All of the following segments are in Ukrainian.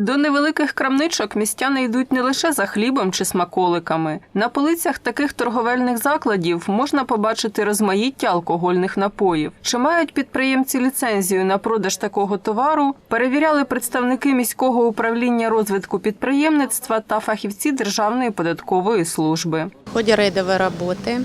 До невеликих крамничок містяни йдуть не лише за хлібом чи смаколиками. На полицях таких торговельних закладів можна побачити розмаїття алкогольних напоїв. Чи мають підприємці ліцензію на продаж такого товару? Перевіряли представники міського управління розвитку підприємництва та фахівці Державної податкової служби. В ході рейдової роботи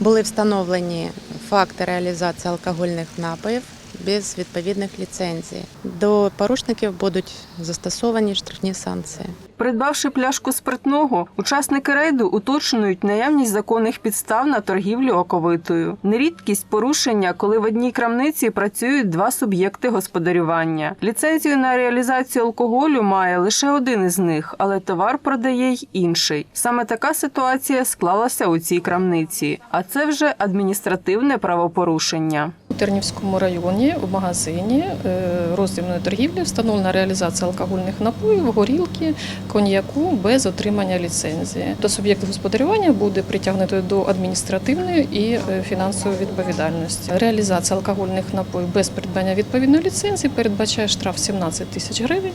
були встановлені факти реалізації алкогольних напоїв без відповідних ліцензій. До порушників будуть застосовані штрафні санкції. Придбавши пляшку спиртного, учасники рейду уточнюють наявність законних підстав на торгівлю оковитою. Нерідкість порушення, коли в одній крамниці працюють два суб'єкти господарювання. Ліцензію на реалізацію алкоголю має лише один із них, але товар продає й інший. Саме така ситуація склалася у цій крамниці, а це вже адміністративне правопорушення. Тернівському районі в магазині е, роздільної торгівлі встановлена реалізація алкогольних напоїв, горілки, коньяку без отримання ліцензії. До суб'єкту господарювання буде притягнуто до адміністративної і е, фінансової відповідальності. Реалізація алкогольних напоїв без придбання відповідної ліцензії передбачає штраф 17 тисяч гривень.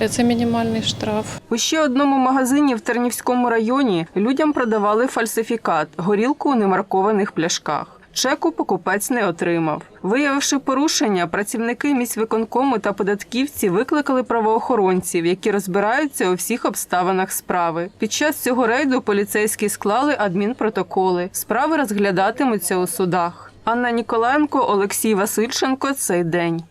Е, Це мінімальний штраф. У ще одному магазині в Тернівському районі людям продавали фальсифікат горілку у немаркованих пляшках. Чеку покупець не отримав. Виявивши порушення, працівники міськвиконкому та податківці викликали правоохоронців, які розбираються у всіх обставинах справи. Під час цього рейду поліцейські склали адмінпротоколи. Справи розглядатимуться у судах. Анна Ніколенко, Олексій Васильченко. Цей день.